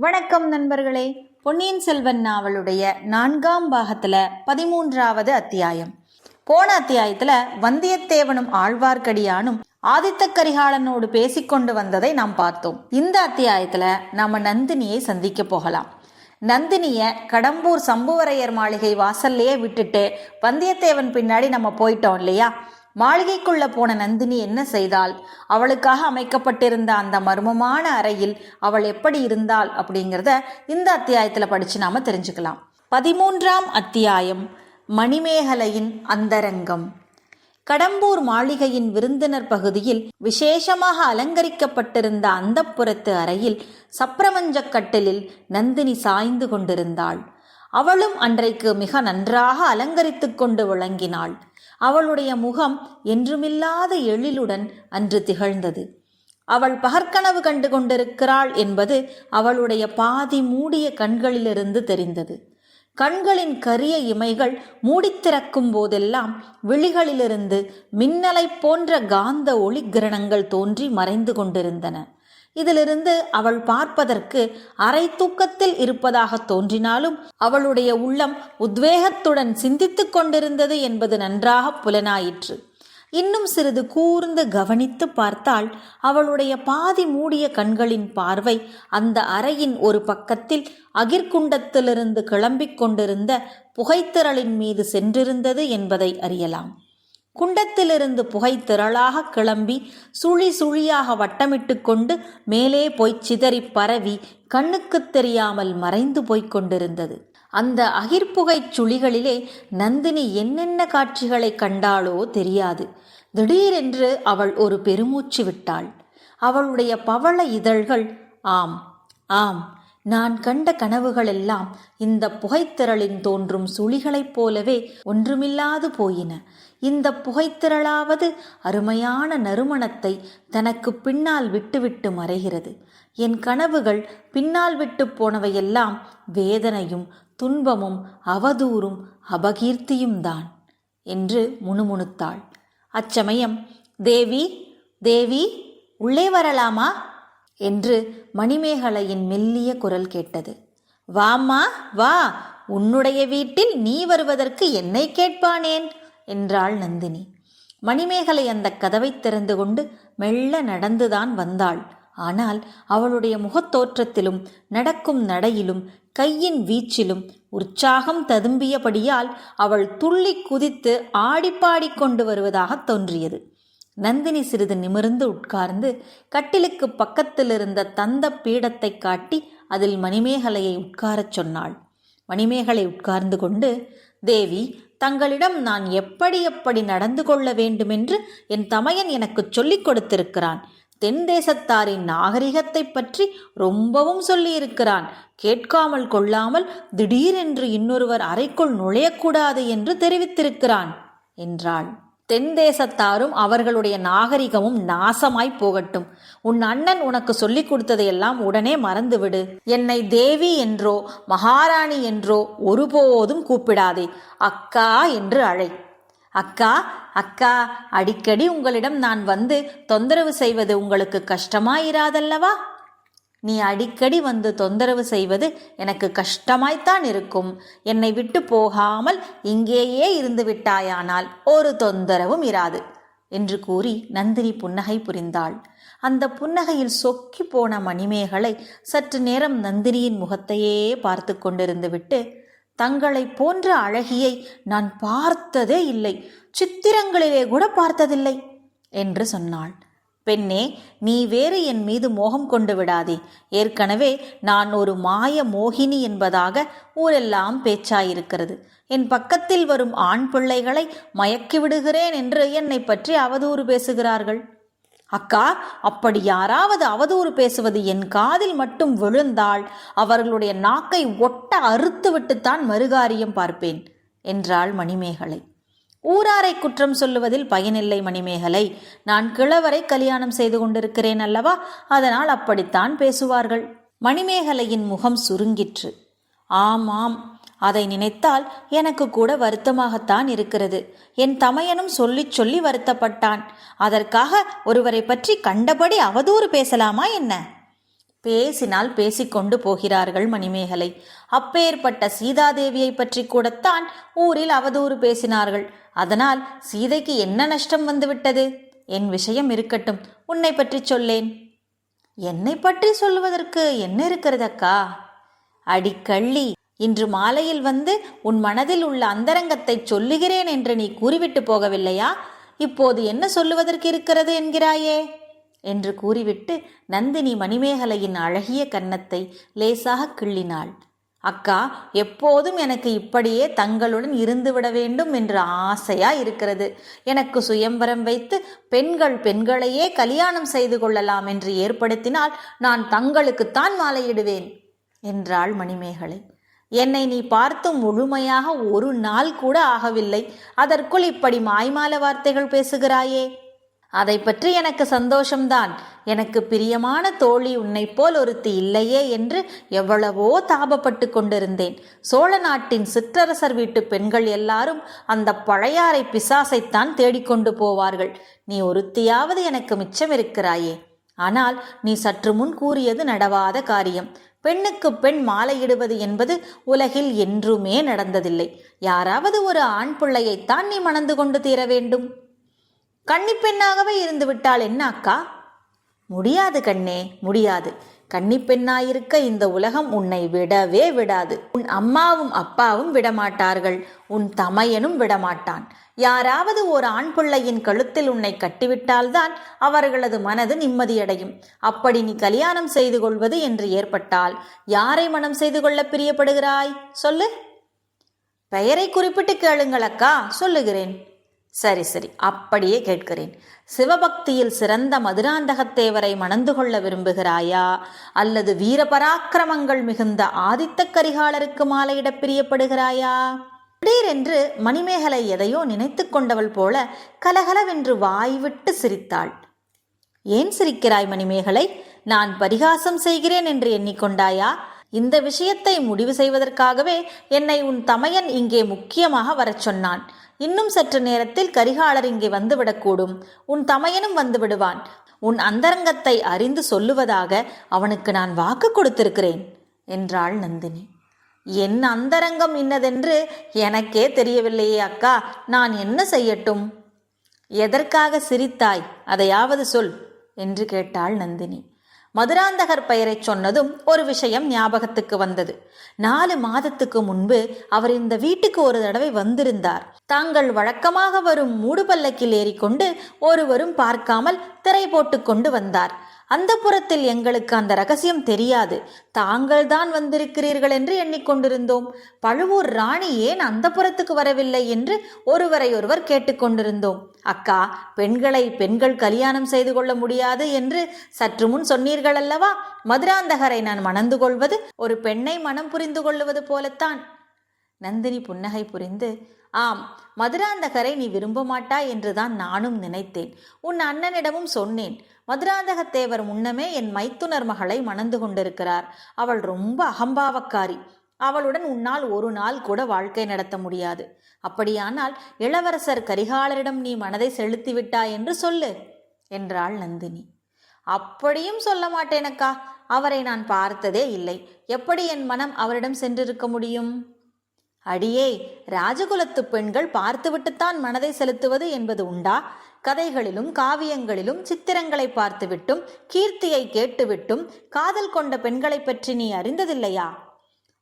வணக்கம் நண்பர்களே. பொன்னியின் செல்வன் நாவலுடைய நான்காம் பாகத்துல பதிமூன்றாவது அத்தியாயம். போன அத்தியாயத்துல வந்தியத்தேவனும் ஆழ்வார்க்கடியானும் ஆதித்த கரிகாலனோடு பேசிக்கொண்டு வந்ததை நாம் பார்த்தோம். இந்த அத்தியாயத்துல நாம நந்தினியை சந்திக்க போகலாம். நந்தினிய கடம்பூர் சம்புவரையர் மாளிகை வாசல்லையே விட்டுட்டு வந்தியத்தேவன் பின்னாடி நம்ம போயிட்டோம் இல்லையா? மாளிகைக்குள்ள போன நந்தினி என்ன செய்தாள்? அவளுக்காக அமைக்கப்பட்டிருந்த அந்த மர்மமான அறையில் அவள் எப்படி இருந்தாள் அப்படிங்கிறத இந்த அத்தியாயத்தில் படித்து நாம தெரிஞ்சுக்கலாம். பதிமூன்றாம் அத்தியாயம் மணிமேகலையின் அந்தரங்கம். கடம்பூர் மாளிகையின் விருந்தினர் பகுதியில் விசேஷமாக அலங்கரிக்கப்பட்டிருந்த அந்தப்புறத்து அறையில் சப்ரமஞ்சக் கட்டிலில் நந்தினி சாய்ந்து கொண்டிருந்தாள். அவளும் அன்றைக்கு மிக நன்றாக அலங்கரித்துக்கொண்டு விளங்கினாள். அவளுடைய முகம் என்றுமில்லாத எழிலுடன் அன்று திகழ்ந்தது. அவள் பகற்கனவு கண்டு கொண்டிருக்கிறாள் என்பது அவளுடைய பாதி மூடிய கண்களிலிருந்து தெரிந்தது. கண்களின் கரிய இமைகள் மூடித்திறக்கும் போதெல்லாம் விழிகளிலிருந்து மின்னலைப் போன்ற காந்த ஒளி கிரணங்கள் தோன்றி மறைந்து கொண்டிருந்தன. இதிலிருந்து அவள் பார்ப்பதற்கு அரை தூக்கத்தில் இருப்பதாக தோன்றினாலும் அவளுடைய உள்ளம் உத்வேகத்துடன் சிந்தித்துக் கொண்டிருந்தது என்பது நன்றாக புலனாயிற்று. இன்னும் சிறிது கூர்ந்து கவனித்து பார்த்தால் அவளுடைய பாதி மூடிய கண்களின் பார்வை அந்த அறையின் ஒரு பக்கத்தில் அகிர்குண்டத்திலிருந்து கிளம்பிக் கொண்டிருந்த புகைத்திரளின் மீது சென்றிருந்தது என்பதை அறியலாம். குண்டத்திலிருந்து புகை திரளாக கிளம்பி சுழி சுழியாக வட்டமிட்டு கொண்டு மேலே போய் சிதறி பரவி கண்ணுக்குத் தெரியாமல் மறைந்து போய்க் கொண்டிருந்தது. அந்த அகிர்புகைச் சுழிகளிலே நந்தினி என்னென்ன காட்சிகளை கண்டாளோ தெரியாது. திடீரென்று அவள் ஒரு பெருமூச்சு விட்டாள். அவளுடைய பவள இதழ்கள் ஆம் ஆம் நான் கண்ட கனவுகளெல்லாம் இந்த புகைத்திரளின் தோன்றும் சுழிகளைப் போலவே ஒன்றுமில்லாது போயின. இந்த புகைத்திரளாவது அருமையான நறுமணத்தை தனக்கு பின்னால் விட்டுவிட்டு மறைகிறது. என் கனவுகள் பின்னால் விட்டு போனவையெல்லாம் வேதனையும் துன்பமும் அவதூறும் அபகீர்த்தியும் தான் என்று முணுமுணுத்தாள். அச்சமயம் தேவி தேவி உள்ளே வரலாமா? என்று மணிமேகலையின் மெல்லிய குரல் கேட்டது. வாம்மா வா உன்னுடைய வீட்டில் நீ வருவதற்கு என்னை கேட்பானேன்? என்றாள் நந்தினி. மணிமேகலை அந்த கதவை திறந்து கொண்டு மெல்ல நடந்துதான் வந்தாள். ஆனால் அவளுடைய முகத்தோற்றத்திலும் நடக்கும் நடையிலும் கையின் வீச்சிலும் உற்சாகம் ததும்பியபடியால் அவள் துள்ளி குதித்து ஆடிப்பாடி கொண்டு வருவதாக தோன்றியது. நந்தினி சிறிது நிமிர்ந்து உட்கார்ந்து கட்டிலுக்கு பக்கத்தில் இருந்த தந்த பீடத்தை காட்டி அதில் மணிமேகலையை உட்காரச் சொன்னாள். மணிமேகலை உட்கார்ந்து கொண்டு தேவி தங்களிடம் நான் எப்படி எப்படி நடந்து கொள்ள வேண்டுமென்று என் தமையன் எனக்கு சொல்லிக் கொடுத்திருக்கிறான். தென் தேசத்தாரின் நாகரிகத்தை பற்றி ரொம்பவும் சொல்லியிருக்கிறான். கேட்காமல் கொள்ளாமல் திடீரென்று இன்னொருவர் அறைக்குள் நுழையக்கூடாது என்று தெரிவித்திருக்கிறான் என்றாள். தென் தேசத்தாரும் அவர்களுடைய நாகரிகமும் நாசமாய் போகட்டும். உன் அண்ணன் உனக்கு சொல்லிக் கொடுத்ததையெல்லாம் உடனே மறந்துவிடு. என்னை தேவி என்றோ மகாராணி என்றோ ஒருபோதும் கூப்பிடாதே. அக்கா என்று அழை. அக்கா அக்கா அடிக்கடி உங்களிடம் நான் வந்து தொந்தரவு செய்வது உங்களுக்கு கஷ்டமாயிராதல்லவா? நீ அடிக்கடி வந்து தொந்தரவு செய்வது எனக்கு கஷ்டமாய்த்தான் இருக்கும். என்னை விட்டு போகாமல் இங்கேயே இருந்து விட்டாயானால் ஒரு தொந்தரவும் இராது என்று கூறி நந்தினி புன்னகை புரிந்தாள். அந்த புன்னகையில் சொக்கி போன மணிமேகலை சற்று நேரம் நந்தினியின் முகத்தையே பார்த்து கொண்டிருந்து விட்டு தங்களை போன்ற அழகியை நான் பார்த்ததே இல்லை சித்திரங்களிலே கூட பார்த்ததில்லை என்று சொன்னாள். பெண்ணே நீ வேறு என் மீது மோகம் கொண்டு விடாதே. ஏற்கனவே நான் ஒரு மாய மோகினி என்பதாக ஊரெல்லாம் பேச்சாயிருக்கிறது. என் பக்கத்தில் வரும் ஆண் பிள்ளைகளை மயக்கி விடுகிறேன் என்று என்னை பற்றி அவதூறு பேசுகிறார்கள். அக்கா அப்படி யாராவது அவதூறு பேசுவது என் காதில் மட்டும் விழுந்தால் அவர்களுடைய நாக்கை ஒட்ட அறுத்து விட்டுத்தான் மறுகாரியம் பார்ப்பேன் என்றாள் மணிமேகலை. ஊராரை குற்றம் சொல்லுவதில் பயனில்லை மணிமேகலை. நான் கிழவரை கல்யாணம் செய்து கொண்டிருக்கிறேன் அல்லவா? அதனால் அப்படித்தான் பேசுவார்கள். மணிமேகலையின் முகம் சுருங்கிற்று. ஆமாம் அதை நினைத்தால் எனக்கு கூட வருத்தமாகத்தான் இருக்கிறது. என் தமையனும் சொல்லிச் சொல்லி வருத்தப்பட்டான். அதற்காக ஒருவரை பற்றி கண்டபடி அவதூறு பேசலாமா என்ன? பேசினால் பேசிக்கொண்டு போகிறார்கள் மணிமேகலை. அப்பேற்பட்ட சீதாதேவியை பற்றி கூடத்தான் ஊரில் அவதூறு பேசினார்கள். அதனால் சீதைக்கு என்ன நஷ்டம் வந்துவிட்டது? என் விஷயம் இருக்கட்டும் உன்னை பற்றி சொல்லேன். என்னை பற்றி சொல்லுவதற்கு என்ன இருக்கிறதக்கா? அடிக்கள்ளி இன்று மாலையில் வந்து உன் மனதில் உள்ள அந்தரங்கத்தை சொல்லுகிறேன் என்று நீ கூறிவிட்டு போகவில்லையா? இப்போது என்ன சொல்லுவதற்கு இருக்கிறது என்கிறாயே? என்று கூறிவிட்டு நந்தினி மணிமேகலையின் அழகிய கன்னத்தை லேசாக கிள்ளினாள். அக்கா எப்போதும் எனக்கு இப்படியே தங்களுடன் இருந்துவிட வேண்டும் என்று ஆசையா இருக்கிறது. எனக்கு சுயம்பரம் வைத்து பெண்கள் பெண்களையே கல்யாணம் செய்து கொள்ளலாம் என்று ஏற்படுத்தினால் நான் தங்களுக்குத்தான் மாலையிடுவேன் என்றாள் மணிமேகலை. என்னை நீ பார்த்து முழுமையாக ஒரு நாள் கூட ஆகவில்லை. அதற்குள் இப்படி மாய்மால வார்த்தைகள் பேசுகிறாயே? அதை பற்றி எனக்கு சந்தோஷம்தான். எனக்கு பிரியமான தோழி உன்னைப் போல் ஒருத்தி இல்லையே என்று எவ்வளவோ தாபப்பட்டு கொண்டிருந்தேன். சோழ நாட்டின் சிற்றரசர் வீட்டு பெண்கள் எல்லாரும் அந்த பழையாறை பிசாசைத்தான் தேடிக்கொண்டு போவார்கள். நீ ஒருத்தியாவது எனக்கு மிச்சம் இருக்கிறாயே. ஆனால் நீ சற்று முன் கூறியது நடவாத காரியம். பெண்ணுக்கு பெண் மாலையிடுவது என்பது உலகில் என்றுமே நடந்ததில்லை. யாராவது ஒரு ஆண் பிள்ளையைத்தான் நீ மணந்து கொண்டு தீர வேண்டும். கன்னிப்பெண்ணாகவே இருந்து விட்டால் என்ன அக்கா? முடியாது கண்ணே முடியாது. கன்னிப்பெண்ணாயிருக்க இந்த உலகம் உன்னை விடவே விடாது. உன் அம்மாவும் அப்பாவும் விடமாட்டார்கள். உன் தமையனும் விடமாட்டான். யாராவது ஒரு ஆண் பிள்ளையின் கழுத்தில் உன்னை கட்டிவிட்டால்தான் அவர்களது மனது நிம்மதியடையும். அப்படி நீ கல்யாணம் செய்து கொள்வது என்று ஏற்பட்டால் யாரை மனம் செய்து கொள்ள பிரியப்படுகிறாய்? சொல்லு. பெயரை குறிப்பிட்டு கேளுங்கள் அக்கா. சொல்லுகிறேன். சரி சரி. அப்படியே கேட்கிறேன். சிவபக்தியில் சிறந்த மதுராந்தகத்தேவரை மணந்து கொள்ள விரும்புகிறாயா? அல்லது வீரபராக்கிரமங்கள் மிகுந்த ஆதித்த கரிகாலருக்கு மாலையிட பிரியப்படுகிறாயா? திடீரென்று மணிமேகலை எதையோ நினைத்து கொண்டவள் போல கலகலவென்று வாய்விட்டு சிரித்தாள். ஏன் சிரிக்கிறாய் மணிமேகலை? நான் பரிகாசம் செய்கிறேன் என்று எண்ணிக்கொண்டாயா? இந்த விஷயத்தை முடிவு செய்வதற்காகவே என்னை உன் தமையன் இங்கே முக்கியமாக வரச் சொன்னான். இன்னும் சற்று நேரத்தில் கரிகாலர் இங்கே வந்துவிடக்கூடும். உன் தமையனும் வந்து விடுவான் உன் அந்தரங்கத்தை அறிந்து சொல்லுவதாக அவனுக்கு நான் வாக்கு கொடுத்திருக்கிறேன் என்றாள் நந்தினி. என் அந்தரங்கம் இன்னதென்று எனக்கே தெரியவில்லையே அக்கா. நான் என்ன செய்யட்டும்? எதற்காக சிரித்தாய்? அதையாவது சொல் என்று கேட்டாள் நந்தினி. மதுராந்தகர் பெயரைச் சொன்னதும் ஒரு விஷயம் ஞாபகத்துக்கு வந்தது. நாலு மாதத்துக்கு முன்பு அவர் இந்த வீட்டுக்கு ஒரு தடவை வந்திருந்தார். தாங்கள் வழக்கமாக வரும் மூடு பல்லக்கில் ஏறிக்கொண்டு ஒருவரும் பார்க்காமல் திரை போட்டு கொண்டு வந்தார். அந்த புறத்தில் எங்களுக்கு அந்த ரகசியம் தெரியாது. தாங்கள் தான் வந்திருக்கிறீர்கள் என்று எண்ணிக்கொண்டிருந்தோம். பழுவூர் ராணி ஏன் அந்த புறத்துக்கு வரவில்லை என்று ஒருவரை ஒருவர் கேட்டுக்கொண்டிருந்தோம். அக்கா பெண்களை பெண்கள் கல்யாணம் செய்து கொள்ள முடியாது என்று சற்று முன் சொன்னீர்கள் அல்லவா மதுராந்தகரை நான் மணந்து கொள்வது ஒரு பெண்ணை மனம் புரிந்து கொள்ளுவது போலத்தான். நந்தினி புன்னகை புரிந்து ஆம் மதுராந்தகரை நீ விரும்ப மாட்டாய் என்றுதான் நானும் நினைத்தேன். உன் அண்ணனிடமும் சொன்னேன். மதுராந்தகத்தேவர் முன்னமே என் மைத்துனர் மகளை மணந்து கொண்டிருக்கிறார். அவள் ரொம்ப அகம்பாவக்காரி. அவளுடன் உன்னால் ஒரு நாள் கூட வாழ்க்கை நடத்த முடியாது. அப்படியானால் இளவரசர் கரிகாலரிடம் நீ மனதை செலுத்தி விட்டாய் என்று சொல்லு என்றாள் நந்தினி. அப்படியும் சொல்ல மாட்டேனக்கா. அவரை நான் பார்த்ததே இல்லை. எப்படி என் மனம் அவரிடம் சென்றிருக்க முடியும்? அடியே ராஜகுலத்து பெண்கள் பார்த்துவிட்டுத்தான் மனதை செலுத்துவது என்பது உண்டா? கதைகளிலும் காவியங்களிலும் சித்திரங்களை பார்த்துவிட்டும் கீர்த்தியை கேட்டுவிட்டும் காதல் கொண்ட பெண்களை பற்றி நீ அறிந்ததில்லையா?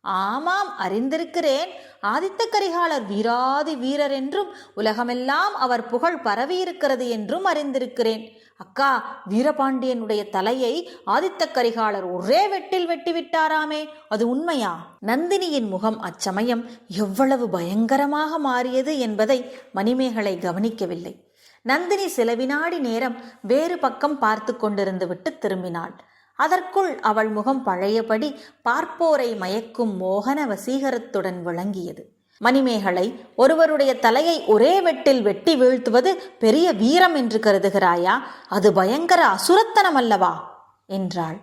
ஆமாம் அறிந்திருக்கிறேன். ஆதித்த கரிகாலர் வீராதி வீரர் என்றும் உலகமெல்லாம் அவர் புகழ் பரவியிருக்கிறது என்றும் அறிந்திருக்கிறேன். அக்கா வீரபாண்டியனுடைய தலையை ஆதித்த கரிகாலர் ஒரே வெட்டில் வெட்டிவிட்டாராமே அது உண்மையா? நந்தினியின் முகம் அச்சமயம் எவ்வளவு பயங்கரமாக மாறியது என்பதை மணிமேகலை கவனிக்கவில்லை. நந்தினி சில வினாடி நேரம் வேறு பக்கம் பார்த்து கொண்டிருந்து விட்டு திரும்பினாள். அதற்குள் அவள் முகம் பழையபடி பார்ப்போரை மயக்கும் மோகன வசீகரத்துடன் விளங்கியது. மணிமேகலை ஒருவருடைய தலையை ஒரே வெட்டில் வெட்டி வீழ்த்துவது பெரிய வீரம் என்று கருதுகிறாயா? அது பயங்கர அசுரத்தனம் அல்லவா என்றாள்.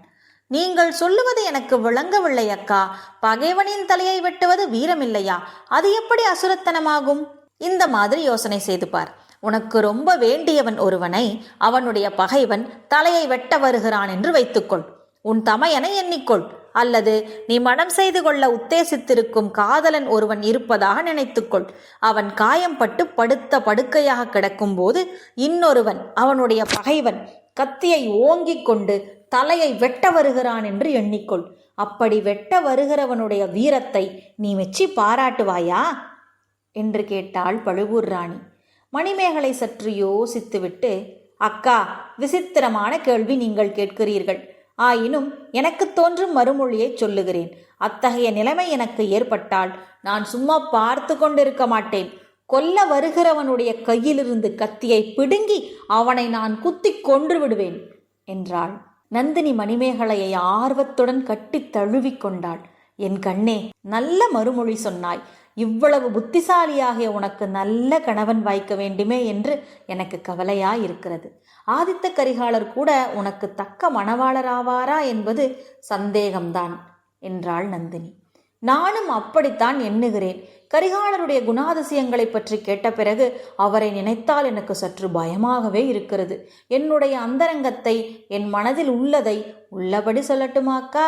நீங்கள் சொல்லுவது எனக்கு விளங்கவில்லை அக்கா. பகைவனின் தலையை வெட்டுவது வீரமில்லையா? அது எப்படி அசுரத்தனமாகும்? இந்த மாதிரி யோசனை செய்து பார். உனக்கு ரொம்ப வேண்டியவன் ஒருவனை அவனுடைய பகைவன் தலையை வெட்ட வருகிறான் என்று வைத்துக்கொள். உன் தமையனை எண்ணிக்கொள். அல்லது நீ மனம் செய்து கொள்ள உத்தேசித்திருக்கும் காதலன் ஒருவன் இருப்பதாக நினைத்துக்கொள். அவன் காயம்பட்டு படுத்த படுக்கையாக கிடக்கும்போது இன்னொருவன் அவனுடைய பகைவன் கத்தியை ஓங்கிக் கொண்டு தலையை வெட்ட வருகிறான் என்று எண்ணிக்கொள். அப்படி வெட்ட வருகிறவனுடைய வீரத்தை நீ மெச்சி பாராட்டுவாயா? என்று கேட்டாள் பழுவூர் ராணி. மணிமேகலை சற்று யோசித்துவிட்டு அக்கா விசித்திரமான கேள்வி நீங்கள் கேட்கிறீர்கள். ஆயினும் எனக்கு தோன்றும் மறுமொழியை சொல்லுகிறேன். அத்தகைய நிலைமை எனக்கு ஏற்பட்டால் நான் சும்மா பார்த்து கொண்டிருக்க மாட்டேன். கொல்ல வருகிறவனுடைய கையிலிருந்து கத்தியை பிடுங்கி அவனை நான் குத்தி கொன்று விடுவேன் என்றாள். நந்தினி மணிமேகலையை ஆர்வத்துடன் கட்டித் தழுவிக் கொண்டாள். என் கண்ணே நல்ல மறுமொழி சொன்னாய். இவ்வளவு புத்திசாலியாகிய உனக்கு நல்ல கணவன் வாய்க்க வேண்டுமே என்று எனக்கு கவலையாயிருக்கிறது. ஆதித்த கரிகாலர் கூட உனக்கு தக்க மணவாளராவாரா என்பது சந்தேகம்தான் என்றாள் நந்தினி. நானும் அப்படித்தான் எண்ணுகிறேன். கரிகாலருடைய குணாதிசயங்களை பற்றி கேட்ட பிறகு அவரை நினைத்தால் எனக்கு சற்று பயமாகவே இருக்கிறது. என்னுடைய அந்தரங்கத்தை என் மனதில் உள்ளதை உள்ளபடி சொல்லட்டுமாக்கா?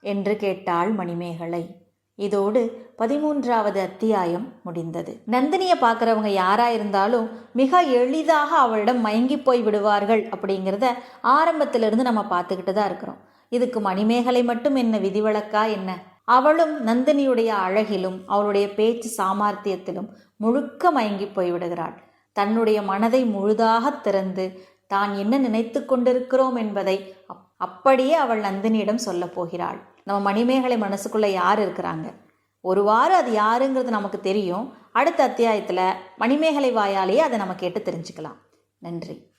என்று கேட்டாள் மணிமேகலை. இதோடு பதிமூன்றாவது அத்தியாயம் முடிந்தது. நந்தினியை பார்க்குறவங்க யாராக இருந்தாலும் மிக எளிதாக அவளிடம் மயங்கி போய் விடுவார்கள் அப்படிங்கிறத ஆரம்பத்திலிருந்து நம்ம பார்த்துக்கிட்டு தான் இருக்கிறோம். இதுக்கு மணிமேகலை மட்டும் என்ன விதிவிலக்கா என்ன? அவளும் நந்தினியுடைய அழகிலும் அவளுடைய பேச்சு சாமர்த்தியத்திலும் முழுக்க மயங்கி போய்விடுகிறாள் தன்னுடைய மனதை முழுதாக திறந்து தான் என்ன நினைத்து கொண்டிருக்கிறோம் என்பதை அப்- அப்படியே அவள் நந்தினியிடம் சொல்லப் போகிறாள். நம்ம மணிமேகலை மனசுக்குள்ளே யார் இருக்கிறாங்க? ஒரு வாரம் அது யாருங்கிறது நமக்கு தெரியும். அடுத்த அத்தியாயத்தில் மணிமேகலை வாயாலேயே அதை நம்ம கேட்டு தெரிஞ்சுக்கலாம். நன்றி.